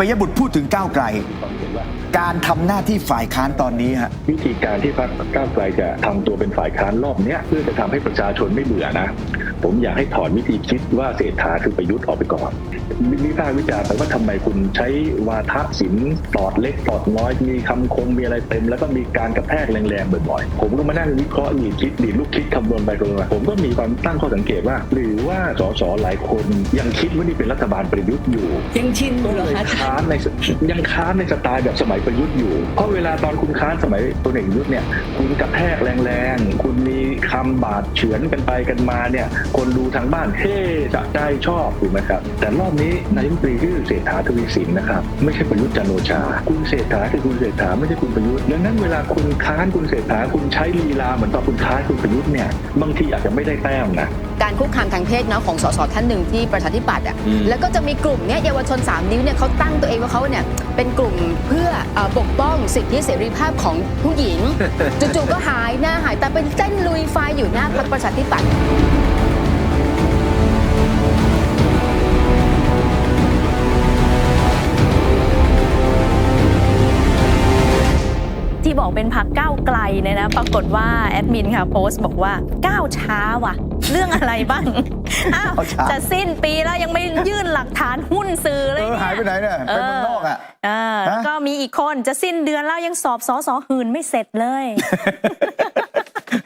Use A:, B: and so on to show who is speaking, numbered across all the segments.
A: ปยบุตรพูดถึงก้าวไกล
B: ความเห็นว่า
A: การทำหน้าที่ฝ่ายค้านตอนนี้ฮะ
B: วิธีการที่พรรคก้าวไกลจะทำตัวเป็นฝ่ายค้านรอบเนี้ยเพื่อจะทำให้ประชาชนไม่เบื่อนะ ผมอยากให้ถอนวิธีคิดว่าเศรษฐาคือประยุทธ์ออกไปก่อนวิพากษ์วิจารณ์ไปว่าทำไมคุณใช้วาทศิลป์ตอดเล็กตอดน้อย มีคำคมมีอะไรเต็ม แล้วก็มีการกระแทกแรงๆบ่อยๆ ผมก็มานั่งวิเคราะห์ดีดคิดดีดลูกคิดคำนวณไปคำนวณมาผมก็มีความตั้งข้อสังเกตว่า หรือว่าสสหลายคนยังคิดว่านี่เป็นรัฐบาลประยุทธ์อยู่
C: ยังชินอยู่เหรอ
B: เลย
C: คะอาจาร
B: ค้าน
C: ย์
B: ในสยังค้านในสไตล์แบบสมัยประยุทธ์อยู่ เพราะเวลาตอนคุณค้านสมัยตัวเอกประยุทธ์เนี่ยคุณกระแทกแรงๆคุณมีคำบาดเฉือนกันไปกันมาเนี่ยคนดูทางบ้านเฮ้จะใจชอบถูกไหมครับ แต่รอบนี้นายกรัฐมนตรีชื่อเศรษฐาทวีสินนะครับไม่ใช่ประยุทธ์จันทร์โอชา คุณเศรษฐาคือคุณเศรษฐาไม่ใช่คุณประยุทธ์ดังนั้นเวลาคุณค้านคุณเศรษฐาคุณใช้ลีลาเหมือนตอนคุณค้านคุณประยุทธ์เนี่ยบางทีอาจจะไม่ได้แต้มนะ
D: การคุกคามทางเพศเนาะของสสท่านหนึ่งที่ประชาธิปัตย์อะ
A: อืม
D: แล้วก็จะมีกลุ่มเนี้ยเยาวชน 3 นิ้วเนี่ยเขาตั้งตัวเองว่าเขาเนี่ยเป็นกลุ่มเพื่อเอ่อปกป้องสิทธิเสรีภาพของผู้หญิงจู่ๆก็หายหน้าหายแต่เป็นเต้นลุยไฟอยู่หน้าพรรคประชาธิปัตย์
E: บอกเป็นพักก้าวไกลเนี่ยนะ ปรากฏว่าแอดมินค่ะโพสต์บอกว่าก้าวช้าว่ะ เรื่องอะไรบ้าง อ้าว
A: ก้าวช้า
E: จะสิ้นปีแล้วยังไม่ยื่นหลักฐานหุ้นสื่อเล
A: เอยอ
E: เนี่ย
A: หายไปไหนเนี่ยไปเมืองนอกอะ
E: เออแล้ว
A: ฮะ
E: ก็มีอีกคนจะสิ้นเดือนแล้วยังสอบสอสอหื่นไม่เสร็จเลย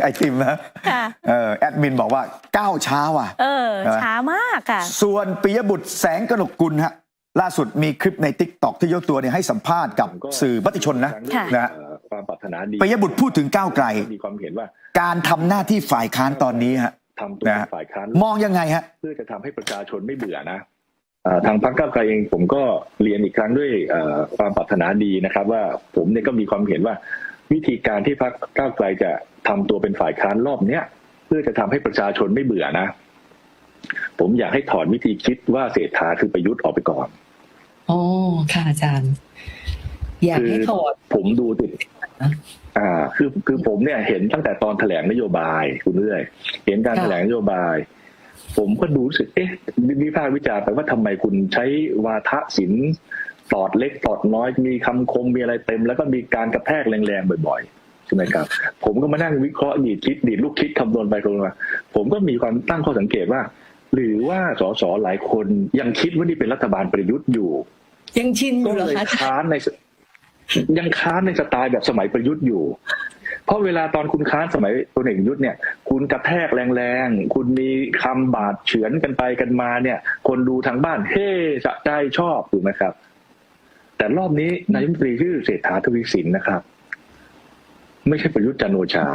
A: ไอติมนะ
E: ค่ะ
A: เออแอดมินบอกว่าก้าวช้าว่ะ
E: เออ
A: ใช่ไหม
E: ช้ามากค่ะ
A: ส่วนปิยบุตรแสงกนกกุลฮะล่าสุดมีคลิปในทิกตอกที่ยกตัวเนี่ยให้สัมภาษณ์กับสื่อมติชนนะ
E: ค่ะ
A: นะฮะ
B: เอ่อ ความปรารถนาดี
A: ปิยบุตรพูดถึงก้าวไกล
B: มีความเห็นว่า
A: การทำหน้าที่ฝ่ายค้านตอนนี้ฮะ
B: ทำตัว
A: นะ
B: เป็นฝ่ายค้าน
A: มองยังไงฮะ
B: เพื่อจะทำให้ประชาชนไม่เบื่อนะเอ่อทางพรรคก้าวไกลเองผมก็เรียนอีกครั้งด้วยเอ่อความปรารถนาดีนะครับ ว่าผมเนี่ยก็มีความเห็นว่า วิธีการที่พรรคก้าวไกลจะทำตัวเป็นฝ่ายค้านรอบเนี้ยเพื่อจะทำให้ประชาชนไม่เบื่อนะ ผมอยากให้ถอนวิธีคิดว่าเศรษฐาคือประยุทธ์ออกไปก่อน
C: อ๋อค่ะอาจารย์ อยากให้ถอด
B: ผมดูติด อ่าคือคือผมเนี่ยเห็นตั้งแต่ตอนแถลงนโยบายคุณเรื่อย เห็นการ
C: ค่ะ
B: แถลงนโยบาย ผมก็ดูรู้สึกเอ๊ะวิพากษ์วิจารณ์ไปว่าทำไมคุณใช้วาทศิลป์ตอดเล็กตอดน้อยมีคำคมมีอะไรเต็ม แล้วก็มีการกระแทกแรงๆบ่อยๆใช่ไหมครับ ผมก็มานั่งวิเคราะห์ดีดคิดดีดลูกคิดคำนวณไปคำนวณมาผมก็มีความตั้งข้อสังเกตว่า หรือว่าสสหลายคนยังคิดว่านี่เป็นรัฐบาลประยุทธ์อยู่
C: ยังชินอ
B: ก็
C: ยู่เหรอ
B: เลย
C: คะอาจารย์
B: ค้านในส ยังค้านในสไตล์แบบสมัยประยุทธ์อยู่ เพราะเวลาตอนคุณค้านสมัยพลเอกประยุทธ์เนี่ย คุณกระแทกแรงๆ คุณมีคำบาดเฉือนกันไปกันมาเนี่ย คนดูทางบ้านเฮ้สะใจชอบถูกไหมครับ แต่รอบนี้นายมนตรีชื่อเศรษฐาทวีสินนะครับ ไม่ใช่ประยุทธ์จันโอชา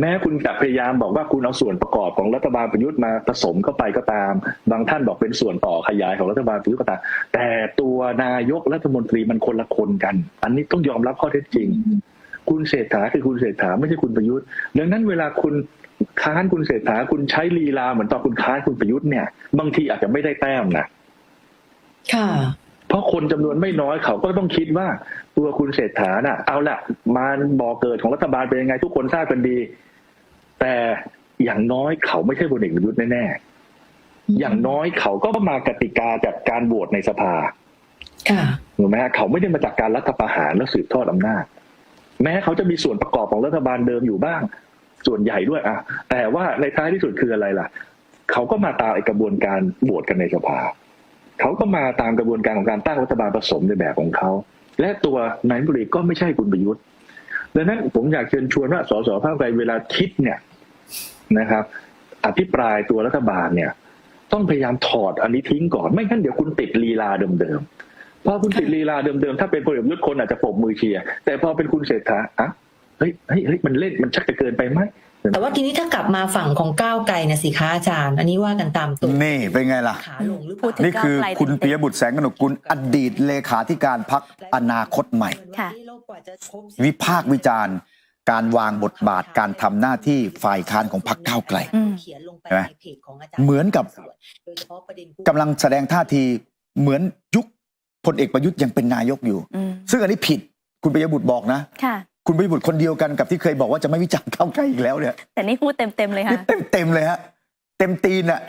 B: แม้คุณจะพยายามบอกว่าคุณเอาส่วนประกอบของรัฐบาลประยุทธ์มาผสมเข้าไปก็ตาม บางท่านบอกเป็นส่วนต่อขยายของรัฐบาลประยุทธ์ก็ตามแต่ตัวนายกรัฐมนตรีมันคนละคนกัน อันนี้ต้องยอมรับข้อเท็จจริง คุณเศรษฐาคือคุณเศรษฐาไม่ใช่คุณประยุทธ์ ดังนั้นเวลาคุณค้านคุณเศรษฐาคุณใช้ลีลาเหมือนตอนคุณค้านคุณประยุทธ์เนี่ย บางทีอาจจะไม่ได้แต้มนะ
C: ค่ะ
B: เพราะคนจำนวนไม่น้อยเขาก็ต้องคิดว่าตัวคุณเศรษฐาน่ะ เอาละมาบ่อเกิดของรัฐบาลเป็นยังไงทุกคนทราบกันดี แต่อย่างน้อยเขาไม่ใช่พลเอกประยุทธ์แน่ๆอย่างน้อยเขาก็มากติกาจากการโหวตในสภา
C: ค่ะ
B: ถูกไหมฮะเขาไม่ได้มาจากการรัฐประหารแล้วสืบทอดอำนาจ แม้เขาจะมีส่วนประกอบของรัฐบาลเดิมอยู่บ้าง ส่วนใหญ่ด้วยอะแต่ว่าในท้ายที่สุดคืออะไรล่ะ เขาก็มาตามไอ้กระบวนการโหวตกันในสภา เขาก็มาตามกระบวนการของการตั้งรัฐบาลผสมในแบบของเขา และตัวนายกรัฐมนตรีก็ไม่ใช่คุณประยุทธ์ดังนั้นผมอยากเชิญชวนว่าสสภาคใดเวลาคิดเนี่ยนะครับ อภิปรายตัวรัฐบาลเนี่ย ต้องพยายามถอดอันนี้ทิ้งก่อนไม่งั้นเดี๋ยวคุณติดลีลาเดิมๆพอคุณติดลีลาเดิมๆถ้าเป็นพลเอกประยุทธ์คนอาจจะปรบมือเชียร์แต่พอเป็นคุณเศรษฐาอะเฮ้ยเฮ้ยเฮ้ยมันเล่นมันชักจะเกินไปไหม
C: แต่ว่าทีนี้ถ้ากลับมาฝั่งของก้าวไกลนะสิคะอาจารย์ อันนี้ว่ากันตามตัว
A: นี่เป็นไงล่ะ
C: ขาลงหรือเป
E: พู
C: ล่า
E: ดถึง
A: นี่คือ
E: ก้าวไกล
A: คุณ
E: เต็มๆ
A: ปิยบุตรแสงกนกกุลอดีตเลขาธิการพักอนาคตใหม่
E: ค่ะ
A: วิพากษ์วิจารณ์ การวางบทบาทการทำหน้าที่ฝ่ายค้านของพรรคก้าวไกล
E: อืม
C: เขียนลงไป
A: ใช่ไหม
C: ในเพจของอาจารย์
A: เหมือนกับ
C: โดยเฉพาะประเด็น
A: กำลังแสดงท่าทีเหมือนยุคพลเอกประยุทธ์ยังเป็นนายกอยู่
E: อืม
A: ซึ่งอันนี้ผิดคุณปิยบุตรบอกนะ
E: ค่ะ
A: คุณปิยบุตรคนเดียวกันกับที่เคยบอกว่าจะไม่วิจารณ์ก้าวไกลอีกแล้วเนี่ย
E: แต่นี่พูดเต็มๆเลย
A: นี่
E: ค่ะ
A: เต็มเต็มๆเลยฮะเต็มตีนอะ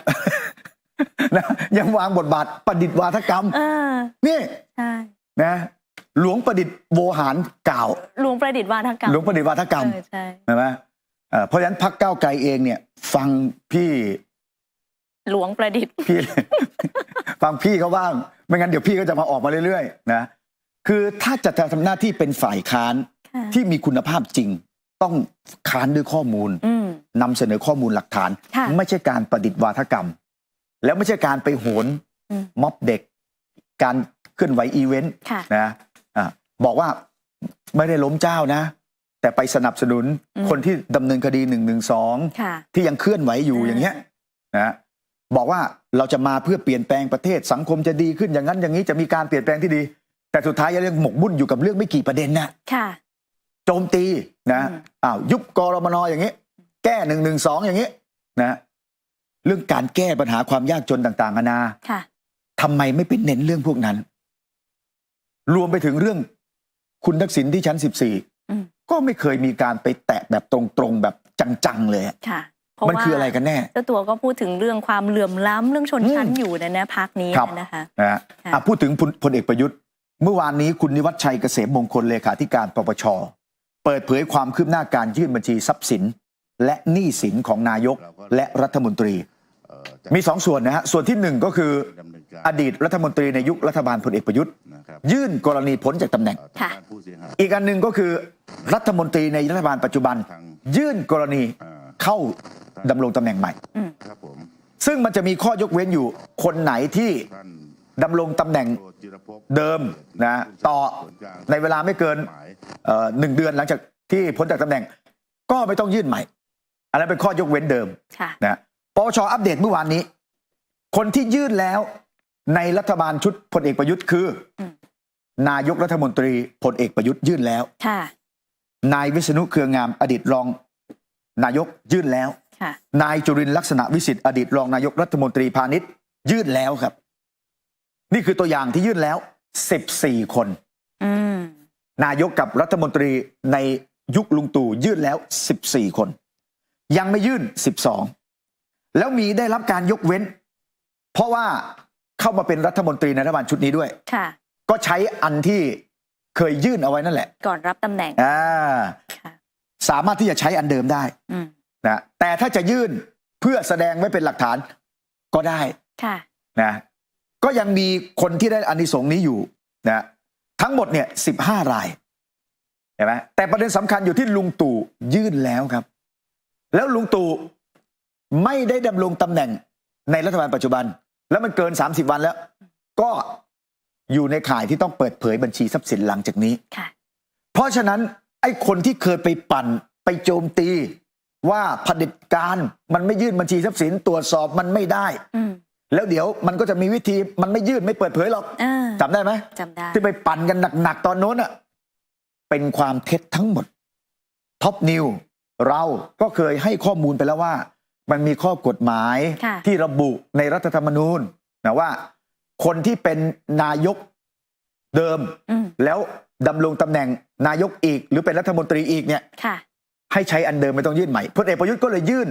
A: นะยังวางบทบาทประดิษฐ์วาทกรรม
E: เออ
A: นี่
E: ใช่
A: นะ หลวงประดิษฐ์โวหารกล่าว
E: หลวงประดิษฐ์วาทกรรม
A: หลวงประดิษฐ์วาทกรรม
E: เออใช่
A: ใช่ไหมเอ่อเพราะฉะนั้นพักก้าวไกลเองเนี่ย ฟังพี่
E: หลวงประดิษฐ์
A: พี่ฟังพี่เขาบ้าง ไม่งั้นเดี๋ยวพี่ก็จะมาออกมาเรื่อยๆนะคือถ้าจะทำหน้าที่เป็นฝ่ายค้าน
E: ค่ะ
A: ที่มีคุณภาพจริงต้องค้านด้วยข้อมูล
E: อืม
A: นำเสนอข้อมูลหลักฐาน
E: ค่ะ
A: ไม่ใช่การประดิษฐ์วาทกรรม แล้วไม่ใช่การไปโหน
E: อืม
A: ม็อบเด็ก การเคลื่อนไหวอีเวนต์
E: ค่ะ
A: นะอะบอกว่าไม่ได้ล้มเจ้านะ แต่ไปสนับสนุน
E: อืม
A: คนที่ดำเนินคดีหนึ่งหนึ่งสอง
E: ค่ะ
A: ที่ยังเคลื่อนไหวอยู่
E: อ่า
A: อย่างเงี้ยนะบอกว่าเราจะมาเพื่อเปลี่ยนแปลงประเทศสังคมจะดีขึ้นอย่างนั้นอย่างนี้จะมีการเปลี่ยนแปลงที่ดี แต่สุดท้ายยังหมกมุ่นอยู่กับเรื่องไม่กี่ประเด็นนะ
E: ค่ะ
A: โจมตีนะ
E: อืม
A: อ้าวยุบกรมนอย่างนี้ แก้หนึ่งหนึ่งสองอย่างนี้นะเรื่องการแก้ปัญหาความยากจนต่างๆนานา
E: ค่ะ
A: ทำไมไม่ไปเน้นเรื่องพวกนั้น รวมไปถึงเรื่องคุณทักษิณที่ชั้นสิบสี่
E: อืม
A: ก็ไม่เคยมีการไปแตะแบบตรงๆแบบจังๆเลยอะ
E: ค่ะเพราะ
A: มัน
E: ว่า
A: คืออะไรกันแน่
E: เจ้าตัวก็พูดถึงเรื่องความเหลื่อมล้ำเรื่องชนชั้น
A: อืม
E: อยู่ในนะพักนี้
A: ครับ
E: นะคะ
A: นะฮะ
E: ค่ะ
A: อะพูดถึงพลพลเอกประยุทธ์ เมื่อวานนี้คุณนิวัฒชัยเกษมมงคลเลขาธิการปปช เปิดเผยความคืบหน้าการยื่นบัญชีทรัพย์สิน และหนี้สินของนายกและรัฐมนตรี
F: เอ่อจะ
A: มีสองส่วนนะฮะส่วนที่หนึ่งก็คือ
F: ดำเนินการ
A: อดีตรัฐมนตรีในยุครัฐบาลพลเอกประยุทธ์
F: นะครับ
A: ยื่นกรณีพ้นจากตำแหน่ง
F: เอ่อ
E: ค่ะ
F: ทางด้านผู้เสียหาย
A: อีกอันหนึ่งก็คือรัฐมนตรีในรัฐบาลปัจจุบัน
F: ทาง
A: ยื่นกรณี
F: เอ่อ
A: เข้าดำรงตำแหน่งใหม่
F: ครับผม
A: ซึ่งมันจะมีข้อยกเว้นอยู่คนไหนที่
F: ท่าน
A: ดำรงตำแหน่ง
F: โรจิรภพ
A: เดิมนะต่อในเวลาไม่เกิน
F: หมาย
A: เอ่อหนึ่งเดือนหลังจากที่พ้นจากตำแหน่ง ก็ไม่ต้องยื่นใหม่ อันนั้นเป็นข้อยกเว้นเดิม
E: ค่ะ
A: นะปปชอัปเดตเมื่อวานนี้ คนที่ยื่นแล้วในรัฐบาลชุดพลเอกประยุทธ์คืออ
E: ม
A: นายกรัฐมนตรีพลเอกประยุทธ์ยื่นแล้ว
E: ค่ะ
A: นายวิษณุเครืองามอดีตรองนายกยื่นแล้ว
E: ค่ะ
A: นายจุรินทร์ลักษณะวิสิทธิ์อดีตรองนายกรัฐมนตรีพาณิชย์ยื่นแล้วครับ นี่คือตัวอย่างที่ยื่นแล้ว 14 คน
E: อืม
A: นายกกับรัฐมนตรีในยุคลุงตู่ยื่นแล้ว 14 คน ยังไม่ยื่น 12 แล้วมีได้รับการยกเว้น เพราะว่าเข้ามาเป็นรัฐมนตรีในรัฐบาลชุดนี้ด้วย
E: ค่ะ
A: ก็ใช้อันที่เคยยื่นเอาไว้นั่นแหละ
E: ก่อนรับตำแหน่ง
A: อ่า
E: ค่ะ
A: สามารถที่จะใช้อันเดิมได้
E: อืม
A: นะแต่ถ้าจะยื่นเพื่อแสดงไว้เป็นหลักฐานก็ได้
E: ค่ะ
A: นะ ก็ยังมีคนที่ได้อานิสงส์นี้อยู่นะทั้งหมดเนี่ยสิบห้ารายเห็นไหมแต่ประเด็นสำคัญอยู่ที่ลุงตู่ยื่นแล้วครับ แล้วลุงตู่ไม่ได้ดำรงตำแหน่งในรัฐบาลปัจจุบัน แล้วมันเกิน 30 วันแล้ว ก็อยู่ในข่ายที่ต้องเปิดเผยบัญชีทรัพย์สินหลังจากนี้
E: ค่ะ
A: เพราะฉะนั้นไอ้คนที่เคยไปปั่นไปโจมตีว่าเผด็จการมันไม่ยื่นบัญชีทรัพย์สินตรวจสอบมันไม่ได้
E: อืม
A: แล้วเดี๋ยวมันก็จะมีวิธีมันไม่ยื่นไม่เปิดเผยหรอก
E: อ่า
A: จำได้ไหม
E: จำได้
A: ที่ไปปั่นกันหนักๆตอนโน้นอะเป็นความเท็จทั้งหมดท็อปนิวเราก็เคยให้ข้อมูลไปแล้วว่า มันมีข้อกฎหมาย
E: ค่ะ
A: ที่ระบุในรัฐธรรมนูญนะว่า คนที่เป็นนายกเดิม
E: อืม
A: แล้วดำรงตำแหน่งนายกอีก หรือเป็นรัฐมนตรีอีกเนี่ย
E: ค่ะ
A: ให้ใช้อันเดิมไม่ต้องยื่นใหม่พลเอกประยุทธ์ก็เลยยื่น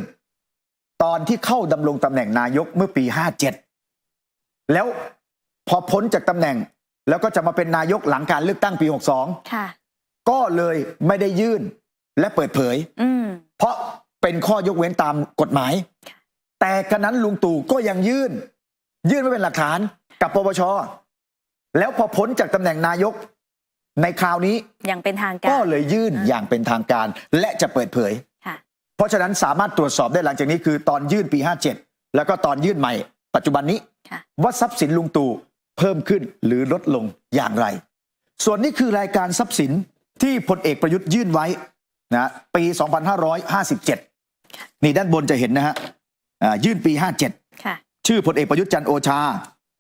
A: ตอนที่เข้าดำรงตำแหน่งนายกเมื่อปี 57 แล้วพอพ้นจากตำแหน่งแล้วก็จะมาเป็นนายกหลังการเลือกตั้งปี
E: ค่ะ
A: 62 ก็เลยไม่ได้ยื่นและเปิดเผย
E: อืม
A: เพราะเป็นข้อยกเว้นตามกฎหมาย แต่กระนั้นลุงตู่ก็ยังยื่น ยื่นไว้เป็นหลักฐานกับปปช แล้วพอพ้นจากตำแหน่งนายกในคราวนี้
E: อย่างเป็นทางกา
A: ก็
E: ร
A: เลยยื่น
E: อ่า
A: อย่างเป็นทางการและจะเปิดเผย
E: ค่ะ
A: เพราะฉะนั้นสามารถตรวจสอบได้หลังจากนี้คือตอนยื่นปี 57 แล้วก็ตอนยื่นใหม่ ปัจจุบันนี้
E: ค่ะ
A: ว่าทรัพย์สินลุงตู่เพิ่มขึ้นหรือลดลงอย่างไร ส่วนนี้คือรายการทรัพย์สินที่พลเอกประยุทธ์ยื่นไว้นะปี 2557 นี่ด้านบนจะเห็นนะฮะอ่ายื่นปี 57
E: ค่ะ
A: ชื่อพลเอกประยุทธ์จันทร์โอชา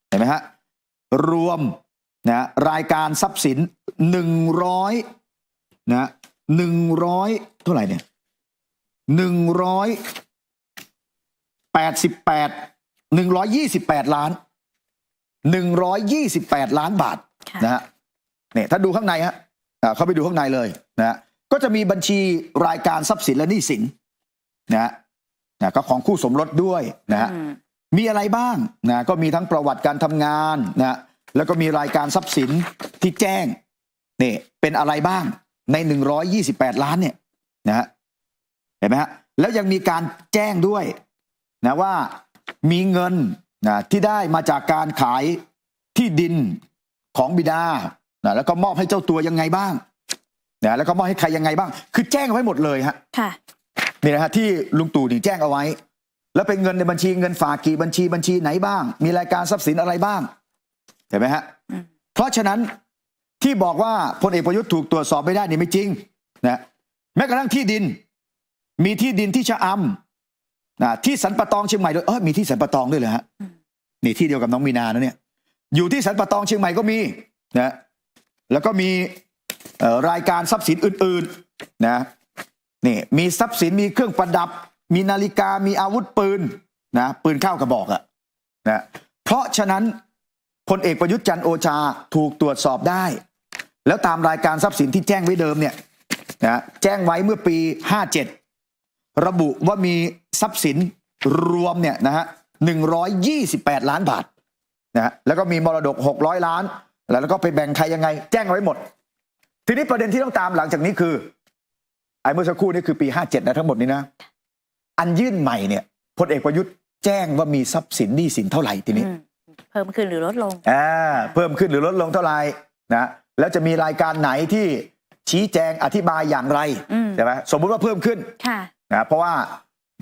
A: เห็นไหมฮะรวมนะรายการทรัพย์สินหนึ่งร้อยนะหนึ่งร้อยเท่าไหร่เนี่ย หนึ่งร้อยแปดสิบแปดหนึ่งร้อยยี่สิบแปดล้านหนึ่งร้อยยี่สิบแปดล้านบาท
E: ค่ะ
A: นะฮะเนี่ยถ้าดูข้างในฮะอ่าเข้าไปดูข้างในเลยนะฮะก็จะมีบัญชีรายการทรัพย์สินและหนี้สินนะฮะนะก็ของคู่สมรสด้วยนะฮะ
E: อืม
A: มีอะไรบ้างนะก็มีทั้งประวัติการทำงานนะแล้วก็มีรายการทรัพย์สินที่แจ้งนี่เป็นอะไรบ้างใน 128 ล้านเนี่ยนะฮะ เห็นไหมฮะแล้วยังมีการแจ้งด้วยนะว่ามีเงินนะที่ได้มาจากการขายที่ดินของบิดานะแล้วก็มอบให้เจ้าตัวยังไงบ้างนะแล้วก็มอบให้ใครยังไงบ้าง คือแจ้งเอาไว้หมดเลยฮะ
E: ค่ะ
A: นี่นะฮะที่ลุงตู่นี่แจ้งเอาไว้ แล้วเป็นเงินในบัญชีเงินฝากกี่บัญชีบัญชีไหนบ้าง มีรายการทรัพย์สินอะไรบ้างเห็นไหมฮะ
E: อืม
A: เพราะฉะนั้นที่บอกว่าพลเอกประยุทธ์ถูกตรวจสอบไม่ได้นี่ไม่จริงนะแม้กระทั่งที่ดิน มีที่ดินที่ชะอำนะที่สันปะตองเชียงใหม่ด้วยเออมีที่สันปะตองด้วยเหรอฮะนี่ที่เดียวกับน้องมีนานะเนี่ย อยู่ที่สันปะตองเชียงใหม่ก็มีนะแล้วก็มีเอ่อรายการทรัพย์สินอื่นๆนะนี่มีทรัพย์สินมีเครื่องประดับ มีนาฬิกามีอาวุธปืนนะปืนเข้ากระบอกอะนะเพราะฉะนั้นพลเอกประยุทธ์จันทร์โอชาถูกตรวจสอบได้ แล้วตามรายการทรัพย์สินที่แจ้งไว้เดิมเนี่ยนะแจ้งไว้เมื่อปี 57 ระบุว่ามีทรัพย์สินรวมเนี่ยนะฮะ128ล้านบาทนะฮะแล้วก็มีมรดก600ล้าน แล้วก็ไปแบ่งใครยังไง แจ้งเอาไว้หมด ทีนี้ประเด็นที่ต้องตามหลังจากนี้คือ ไอ้เมื่อสักครู่นี่คือปี57นะทั้งหมดนี้นะ อันยื่นใหม่เนี่ยพลเอกประยุทธ์แจ้งว่ามีทรัพย์สินหนี้สินเท่าไหร่ทีนี้
E: อืมเพิ่มขึ้นหรือลดลง
A: อ่าเพิ่มขึ้นหรือลดลงเท่าไหร่นะแล้วจะมีรายการไหนที่ชี้แจงอธิบายอย่างไร
E: อืม
A: ใช่ไหมสมมุติว่าเพิ่มขึ้น
E: ค่ะ
A: นะเพราะว่า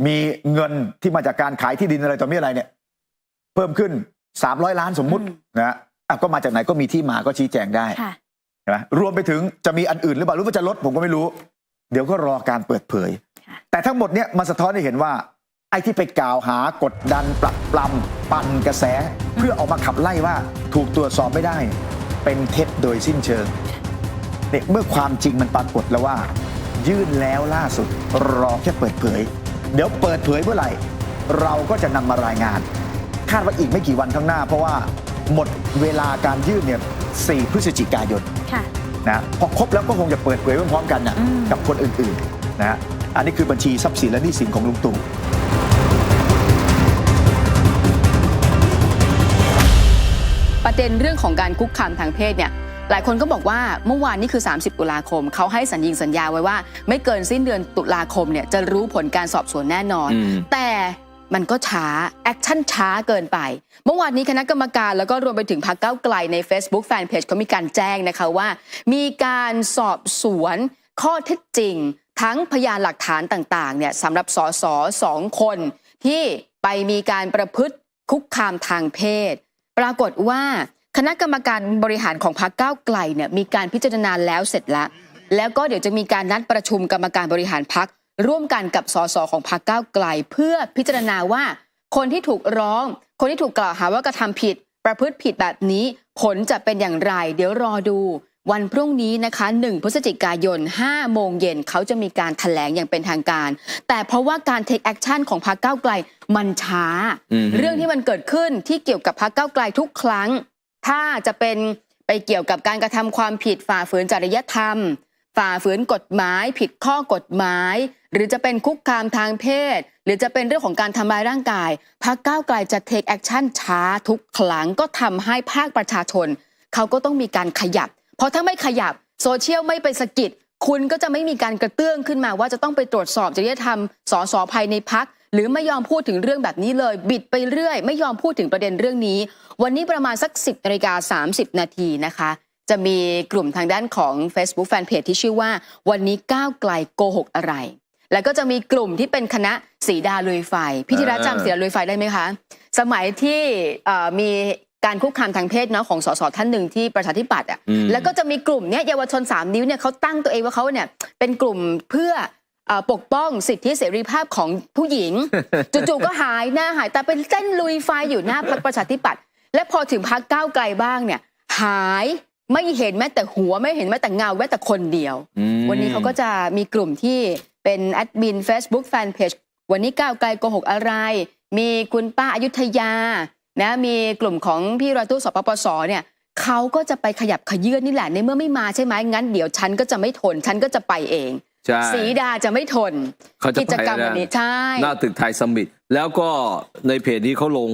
A: มีเงินที่มาจากการขายที่ดินอะไรต่อมีอะไรเนี่ย เพิ่มขึ้น300ล้านสมมุติ
E: อืม
A: นะอะก็มาจากไหนก็มีที่มาก็ชี้แจงได้
E: ค่ะ
A: ใช่ไหมรวมไปถึงจะมีอันอื่นหรือเปล่าหรือว่าจะลดผมก็ไม่รู้ เดี๋ยวก็รอการเปิดเผย
E: ค่ะ
A: แต่ทั้งหมดเนี่ยมันสะท้อนให้เห็นว่า ไอ้ที่ไปกล่าวหากดดันปลักปลำปั่นกระแส เพื่อออกมาขับไล่ว่าถูกตรวจสอบไม่ได้ เป็นเท็จโดยสิ้นเชิงเนี่ยเมื่อความจริงมันปรากฏแล้วว่า ยื่นแล้วล่าสุด รอแค่เปิดเผย เดี๋ยวเปิดเผยเมื่อไหร่ เราก็จะนำมารายงาน คาดว่าอีกไม่กี่วันข้างหน้า เพราะว่าหมดเวลาการยื่นเนี่ย4พฤศจิกายน
E: ค่ะ
A: นะพอครบแล้วก็คงจะเปิดเผยพร้อมๆกันนะ
E: อืม
A: กับคนอื่นๆนะฮะอันนี้คือบัญชีทรัพย์สินและหนี้สินของลุงตู่
D: ประเด็นเรื่องของการคุกคามทางเพศเนี่ย หลายคนก็บอกว่าเมื่อวานนี้คือ 30 ตุลาคม เขาให้สัญญิงสัญญาไว้ว่า ไม่เกินสิ้นเดือนตุลาคมเนี่ยจะรู้ผลการสอบสวนแน่นอน
G: อืม
D: แต่มันก็ช้า แอคชั่นช้าเกินไป เมื่อวานนี้คณะกรรมการแล้วก็รวมไปถึงพรรคก้าวไกลใน Facebook Fanpage เขามีการแจ้งนะคะว่า มีการสอบสวนข้อเท็จจริง ทั้งพยานหลักฐานต่างๆเนี่ยสำหรับสสสองคน ที่ไปมีการประพฤติคุกคามทางเพศ ปรากฏว่า คณะกรรมการบริหารของพรรคก้าวไกลเนี่ยมีการพิจารณาแล้วเสร็จแล้ว แล้วก็เดี๋ยวจะมีการนัดประชุมกรรมการบริหารพรรคร่วมกันกับสสของพรรคก้าวไกล เพื่อพิจารณาว่า คนที่ถูกร้อง คนที่ถูกกล่าวหาว่ากระทำผิด ประพฤติผิดแบบนี้ ผลจะเป็นอย่างไร เดี๋ยวรอดู วันพรุ่งนี้นะคะ 1 พฤศจิกายน 5 โมงเย็นเขาจะมีการถแถลงอย่างเป็นทางการ แต่เพราะว่าการ take action ของพรรคก้าวไกลมันช้า
G: อืม
D: เรื่องที่มันเกิดขึ้นที่เกี่ยวกับพรรคก้าวไกลทุกครั้ง ถ้าจะเป็นไปเกี่ยวกับการกระทำความผิดฝ่าฝืนจริยธรรม ฝ่าฝืนกฎหมาย ผิดข้อกฎหมาย หรือจะเป็นคุกคามทางเพศ หรือจะเป็นเรื่องของการทำลายร่างกายพรรคก้าวไกลจะ take action ช้าทุกครั้งก็ทำให้ภาคประชาชน เขาก็ต้องมีการขยับ เพราะถ้าไม่ขยับโซเชียลไม่ไปสะกิดคุณก็จะไม่มีการกระเตื้องขึ้นมาว่าจะต้องไปตรวจสอบจริยธรรมสสภายในพัก หรือไม่ยอมพูดถึงเรื่องแบบนี้เลย บิดไปเรื่อย ไม่ยอมพูดถึงประเด็นเรื่องนี้ วันนี้ประมาณสัก 10นาฬิกา30 นาทีนะคะ จะมีกลุ่มทางด้านของ Facebook Fanpage ที่ชื่อว่า วันนี้ก้าวไกลโกหกอะไร แล้วก็จะมีกลุ่มที่เป็นคณะสีดาลุยไฟพี่ธีระจำสีดาลุยไฟได้ไหมคะ สมัยที่เอ่อมีการคุกคามทางเพศเนาะของสสท่านหนึ่งที่ประชาธิปัตย์อะ
G: อืม
D: แล้วก็จะมีกลุ่มเนี้ยเยาวชน 3 นิ้วเนี่ยเขาตั้งตัวเองว่าเขาเนี่ยเป็นกลุ่มเพื่อเอ่อ ปกป้องสิทธิเสรีภาพของผู้หญิง จู่ๆก็หายหน้าหายแต่เป็นเต้นลุยไฟอยู่หน้าพรรคประชาธิปัตย์และพอถึงพรรคก้าวไกลบ้างเนี่ยหายไม่เห็นแม้แต่หัวไม่เห็นแม้แต่เงาแม้แต่คนเดียว
G: อืม
D: วันนี้เขาก็จะมีกลุ่มที่เป็นแอดมิน Facebook Fanpage วันนี้ก้าวไกลโกหกอะไร มีคุณป้าอายุทยานะมีกลุ่มของพี่รอยตู้สปปสเนี่ยเขาก็จะไปขยับขยื่นนี่แหละในเมื่อไม่มาใช่ไหมงั้นเดี๋ยวฉันก็จะไม่ทน ฉันก็จะไปเอง
G: ใช่
D: สีดาจะไม่ทน
G: เขาจะ
D: กิจกรรม
G: ไป
D: วันนี้
G: นะ
D: ใช่
G: หน้าตึกไทยสมิตแล้วก็ในเพจนี้เขาลง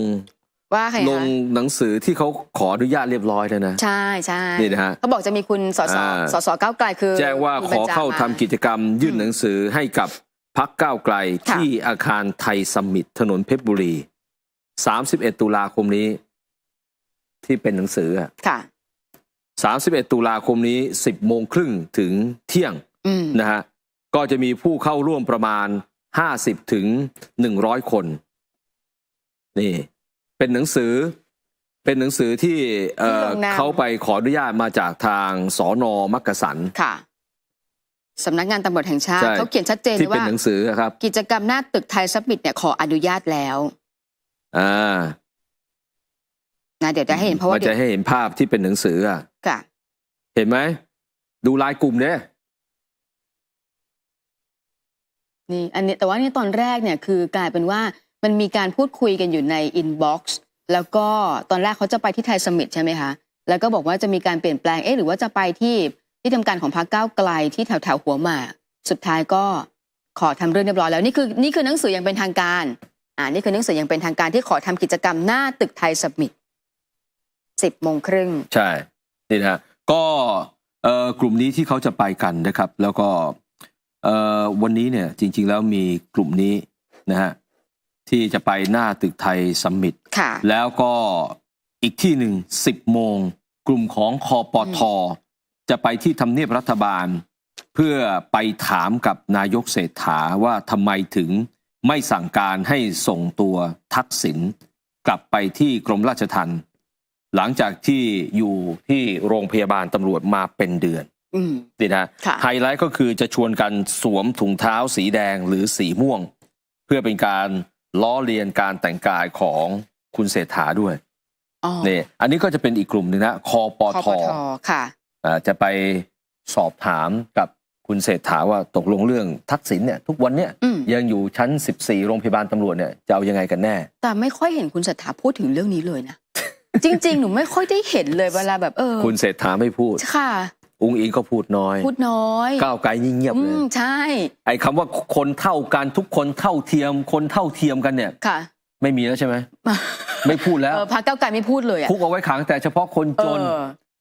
D: ว่าใคร
G: ลง
D: คะ
G: หนังสือที่เขาขออนุญาตเรียบร้อยแล้วนะ
D: ใช่ใช่
G: นี่นะฮะ
D: เขาบอกจะมีคุณสส
G: อ่า
D: สสก้าวไกลคือ
G: แจ้งว่า
D: คุณ
G: ข
D: บร
G: อ
D: รจ
G: เข้าทำ
D: ม
G: กิจกรรม ยื่น
D: อืม
G: หนังสือให้กับพักก้าวไกล
D: ค่ะ
G: ที่อาคารไทยสมิตถนนเพชรบุรี 31 ตุลาคมนี้ ที่เป็นหนังสืออะ
D: ค่ะ
G: 31 ตุลาคมนี้ 10โมงครึ่งถึงเที่ยง
D: อืม
G: นะฮะ ก็จะมีผู้เข้าร่วมประมาณ 50ถึง100 คน นี่ เป็นหนังสือ เป็นหนังสือที่เอ่อ
D: ที่ลงนาม
G: เขาไปขออนุญาตมาจากทางสอนอมักกะสัน
D: ค่ะสำนักงานตำรวจแห่งชาติ
G: ใช่
D: เขาเขียนชัดเจน
G: ที่
D: เลย
G: เป็น
D: ว่า
G: หนังสือครับ
D: กิจกรรมหน้าตึกไทยซับมิตเนี่ยขออนุญาตแล้ว
G: อ่า
D: นะเดี๋ยวจะให้เห็นเพราะ
G: มั
D: ว่านเดี๋
G: จะ
D: ยว
G: ให้เห็นภาพที่เป็นหนังสืออะ
D: ค่ะ
G: เห็นไหม ดูลายกลุ่มเนี่ย
D: นี่อันนี้แต่ว่านี่ตอนแรกเนี่ยคือกลายเป็นว่ามันมีการพูดคุยกันอยู่ในอินบ็อกซ์แล้วก็ตอนแรกเขาจะไปที่ไทยสมิตใช่ไหมคะ แล้วก็บอกว่าจะมีการเปลี่ยนแปลงเอ๊ะหรือว่าจะไปที่ที่ทำการของพรรคก้าวไกลที่แถวแถวหัวหมากสุดท้ายก็ขอทำเรื่องเรียบร้อยแล้วนี่คือนี่คือหนังสืออย่างเป็นทางการอ่านี่คือหนังสืออย่างเป็นทางการที่ขอทำกิจกรรมหน้าตึกไทยสมิตสิบโมงครึ่ง
G: ใช่นี่นะก็เอ่อกลุ่มนี้ที่เขาจะไปกันนะครับ แล้วก็ วันนี้เนี่ยจริง ๆ แล้วมีกลุ่มนี้นะฮะที่จะไปหน้าตึกไทยซัมมิต
D: ค่ะ
G: แล้วก็อีกที่หนึ่งสิบโมง กลุ่มของคอปทจะไปที่ทำเนียบรัฐบาล เพื่อไปถามกับนายกเศรษฐาว่าทำไมถึงไม่สั่งการให้ส่งตัวทักษิณกลับไปที่กรมราชทัณฑ์หลังจากที่อยู่ที่โรงพยาบาลตำรวจมาเป็นเดือน
D: อืม
G: นี่นะ
D: ค่ะ
G: ไฮไลท์ก็คือจะชวนกันสวมถุงเท้าสีแดงหรือสีม่วง เพื่อเป็นการล้อเลียนการแต่งกายของคุณเศรษฐาด้วย
D: อ๋อ
G: นี่อันนี้ก็จะเป็นอีกกลุ่มหนึ่งนะคอป
D: คอ
G: ท
D: ปทค่ะ
G: อ่าจะไปสอบถามกับคุณเศรษฐาว่าตกลงเรื่องทักษิณเนี่ยทุกวันเนี่ย
D: อืม
G: ยังอยู่ชั้น 14 โรงพยาบาลตำรวจเนี่ยจะเอายังไงกันแน่
D: แต่ไม่ค่อยเห็นคุณเศรษฐาพูดถึงเรื่องนี้เลยนะ จริง ๆ หนูไม่ค่อยได้เห็นเลยเวลาแบบเออ
G: คุณเศรษฐาไม่พูด
D: ค่ะ
G: อุ้งอิงก็พูดน้อย
D: พูดน้อย
G: ก้าวไกลยิ่งเงียบ
D: อื
G: เลย
D: มใช่
G: ไอ้คำว่าคนเท่ากันทุกคนเท่าเทียม คนเท่าเทียมกันเนี่ย
D: ค่ะ
G: ไม่มีแล้วใช่ไหม ไม่พูดแล้ว
D: เออพักเก้าวไกลไม่พูดเลยอะ
G: คุกเอาไว้ขังแต่เฉพาะคนจน
D: เออ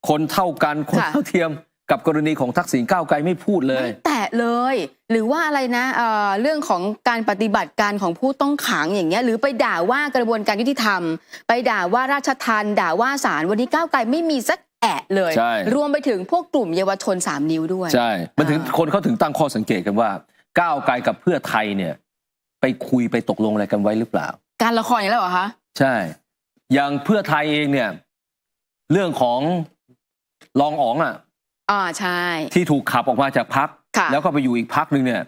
G: คนเท่ากันคน
D: ค่ะ
G: เท่าเทียม กับกรณีของทักษิณก้าวไกลไม่พูดเลย
D: ไม่แตะเลย หรือว่าอะไรนะเอ่อเรื่องของการปฏิบัติการของผู้ต้องขังอย่างเงี้ย หรือไปด่าว่ากระบวนการยุติธรรม ไปด่าว่าราชทันด่าว่าศาลวันนี้ก้าวไกลไม่มีสัก แอะเลย
G: ใช่
D: รวมไปถึงพวกกลุ่มเยาวชนสามนิ้วด้วย
G: ใช่ มันถึง
D: อ่า
G: คนเขาถึงตั้งข้อสังเกตกันว่า ก้าวไกลกับเพื่อไทยเนี่ย ไปคุยไปตกลงอะไรกันไว้หรือเปล่า
D: การละครอย่างนี้แล้วเหรอคะ
G: ใช่ อย่างเพื่อไทยเองเนี่ย เรื่องของรองอ๋องอะ
D: อ่าใช่
G: ที่ถูกขับออกมาจากพัก
D: ค่ะ
G: แล้วก็ไปอยู่อีกพักหนึ่งเนี่ย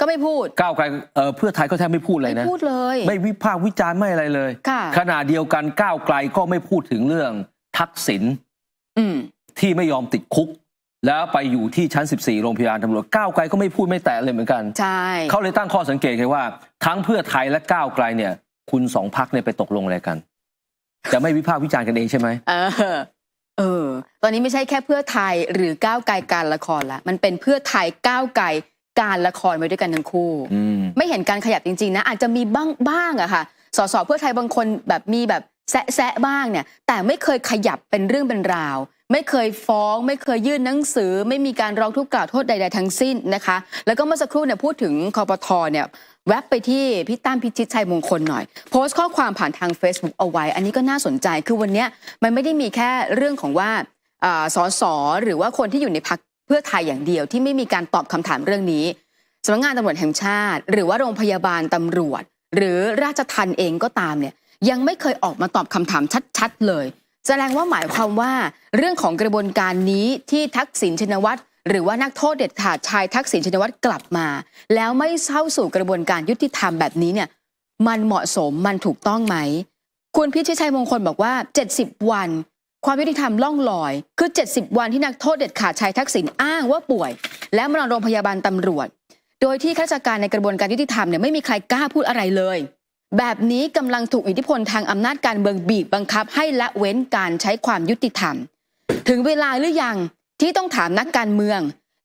D: ก็ไม่พูด
G: ก้าวไกลเออเพื่อไทยก็แทบไม่พูดเลย
D: ไม่
G: นะ
D: พูดเลย
G: ไม่วิพากษ์วิจารณ์ไม่อะไรเลย
D: ค่ะ
G: ขณะเดียวกันก้าวไกลก็ไม่พูดถึงเรื่องทักษิณ
D: อืม
G: ที่ไม่ยอมติดคุก แล้วไปอยู่ที่ชั้น 14 โรงพยาบาลตำรวจก้าวไกลก็ไม่พูดไม่แตะเลยเหมือนกัน
D: ใช่
G: เขาเลยตั้งข้อสังเกตกันว่า ทั้งเพื่อไทยและก้าวไกลเนี่ย คุณสองพักเนี่ยไปตกลงอะไรกัน จะไม่วิพากษ์วิจารณ์กันเองใช่ไหม
D: เออเออ ตอนนี้ไม่ใช่แค่เพื่อไทยหรือก้าวไกลการละครละมันเป็นเพื่อไทยก้าวไกลการละครไว้ด้วยกันทั้งคู่
G: อืม
D: ไม่เห็นการขยับจริง ๆ นะ อาจจะมีบ้างบ้างอะค่ะสสเพื่อไทยบางคนแบบมีแบบ แซะแซะบ้างเนี่ยแต่ไม่เคยขยับเป็นเรื่องเป็นราว ไม่เคยฟ้อง ไม่เคยยื่นหนังสือ ไม่มีการร้องทุกข์กล่าวโทษใด ๆ ทั้งสิ้นนะคะ แล้วก็เมื่อสักครู่เนี่ยพูดถึงคอปทเนี่ยแวบไปที่พี่ตั้มพิชิตชัยมงคลหน่อย โพสต์ข้อความผ่านทาง Facebook เอาไว้ อันนี้ก็น่าสนใจคือวันเนี้ยมันไม่ได้มีแค่เรื่องของว่าอ่าสสหรือว่าคนที่อยู่ในพักเพื่อไทยอย่างเดียวที่ไม่มีการตอบคำถามเรื่องนี้สำนักงานตำรวจแห่งชาติ หรือว่าโรงพยาบาลตำรวจ หรือราชทันเองก็ตามเนี่ย ยังไม่เคยออกมาตอบคำถามชัด ๆ เลย แสดงว่าหมายความว่าเรื่องของกระบวนการนี้ที่ทักษิณชินวัตรหรือว่านักโทษเด็ดขาดชายทักษิณชินวัตรกลับมา แล้วไม่เข้าสู่กระบวนการยุติธรรมแบบนี้เนี่ยมันเหมาะสมมันถูกต้องไหม คุณพิชิตชัยมงคลบอกว่า 70 วัน ความยุติธรรมล่องลอย คือ 70 วันที่นักโทษเด็ดขาดชายทักษิณอ้างว่าป่วย และมานอนโรงพยาบาลตำรวจ โดยที่ข้าราชการในกระบวนการยุติธรรมเนี่ยไม่มีใครกล้าพูดอะไรเลย แบบนี้กำลังถูกอิทธิพลทางอำนาจการเมืองบีบบังคับให้ละเว้นการใช้ความยุติธรรม ถึงเวลาหรือยังที่ต้องถามนักการเมือง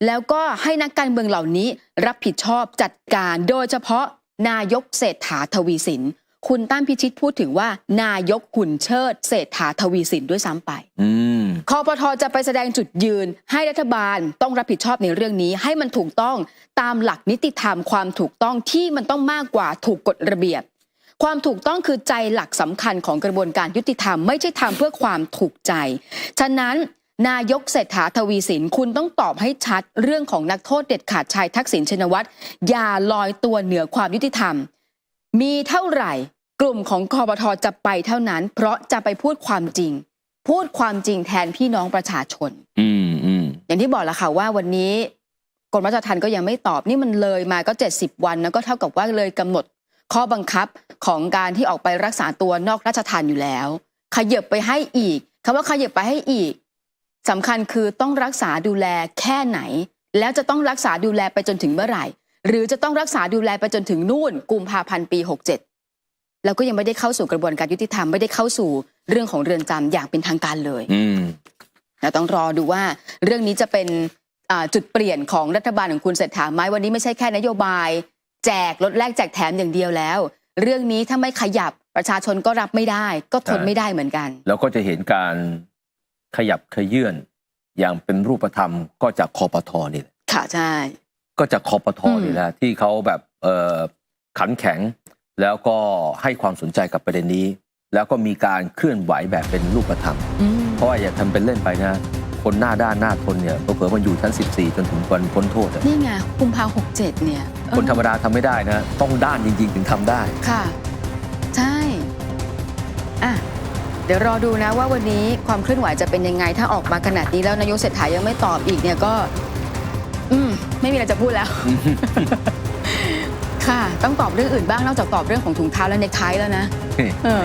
D: แล้วก็ให้นักการเมืองเหล่านี้รับผิดชอบจัดการโดยเฉพาะนายกเศรษฐาทวีสิน คุณตั้มพิชิตพูดถึงว่า นายกหุ่นเชิดเศรษฐาทวีสินด้วยซ้ำไป
G: อืม
D: คอปทจะไปแสดงจุดยืน ให้รัฐบาลต้องรับผิดชอบในเรื่องนี้ให้มันถูกต้องตามหลักนิติธรรมความถูกต้องที่มันต้องมากกว่าถูกกฎระเบียบ ความถูกต้องคือใจหลักสำคัญของกระบวนการยุติธรรมไม่ใช่ทำเพื่อความถูกใจ ฉะนั้นนายกเศรษฐาทวีสินคุณต้องตอบให้ชัดเรื่องของนักโทษเด็ดขาดชายทักษิณชินวัตรอย่าลอยตัวเหนือความยุติธรรม มีเท่าไหร่กลุ่มของคอปทจะไปเท่านั้น เพราะจะไปพูดความจริง พูดความจริงแทนพี่น้องประชาชน
G: อืมอืม
D: อย่างที่บอกแล้วค่ะว่าวันนี้กรมราชทัณฑ์ก็ยังไม่ตอบนี่มันเลยมาก็ 70 วันแล้วก็เท่ากับว่าเลยกำหนด ข้อบังคับของการที่ออกไปรักษาตัวนอกราชทัณฑ์อยู่แล้ว ขยับไปให้อีกคำว่าขยับไปให้อีกสำคัญคือต้องรักษาดูแลแค่ไหน แล้วจะต้องรักษาดูแลไปจนถึงเมื่อไหร่ หรือจะต้องรักษาดูแลไปจนถึงนู่นกุมภาพันธ์ปี 67 แล้วก็ยังไม่ได้เข้าสู่กระบวนการยุติธรรมไม่ได้เข้าสู่เรื่องของเรือนจำอย่างเป็นทางการเลย
G: อืม
D: เราต้องรอดูว่าเรื่องนี้จะเป็นอ่าจุดเปลี่ยนของรัฐบาลของคุณเศรษฐาไหมวันนี้ไม่ใช่แค่นโยบาย แจกลดแลกแจกแถมอย่างเดียวแล้ว เรื่องนี้ถ้าไม่ขยับประชาชนก็รับไม่ได้ ก็ทน
G: ใช่
D: ไม่ได้เหมือนกัน
G: แล้วก็จะเห็นการขยับขยื่นอย่างเป็นรูปธรรมก็จากคอปทอนี่แหละ
D: ค่ะใช่
G: ก็จากคอปทอ
D: อืม
G: นี่แหละที่เขาแบบเอ่อขันแข็ง แล้วก็ให้ความสนใจกับประเด็นนี้ แล้วก็มีการเคลื่อนไหวแบบเป็นรูปธรรม
D: อืม
G: เพราะว่าอย่าทำเป็นเล่นไปนะ คนหน้าด้านหน้าทนเนี่ยเผลอๆมันอยู่ชั้น 14 จนถึงวันพ้นโทษอะ
D: นี่ไงกุมภาหกเจ็ดเนี่ยเออ
G: คนธรรมดาทำไม่ได้นะต้องด้านจริง ๆ ถึงทำได้
D: ค่ะ ใช่อะเดี๋ยวรอดูนะว่าวันนี้ความเคลื่อนไหวจะเป็นยังไง ถ้าออกมาขนาดนี้แล้วนายกเศรษฐายังไม่ตอบอีกเนี่ยก็ อืม ไม่มีอะไรจะพูดแล้ว ค่ะ ต้องตอบเรื่องอื่นบ้างนอกจากตอบเรื่องของถุงเท้าและเน็กไทแล้วนะ เออ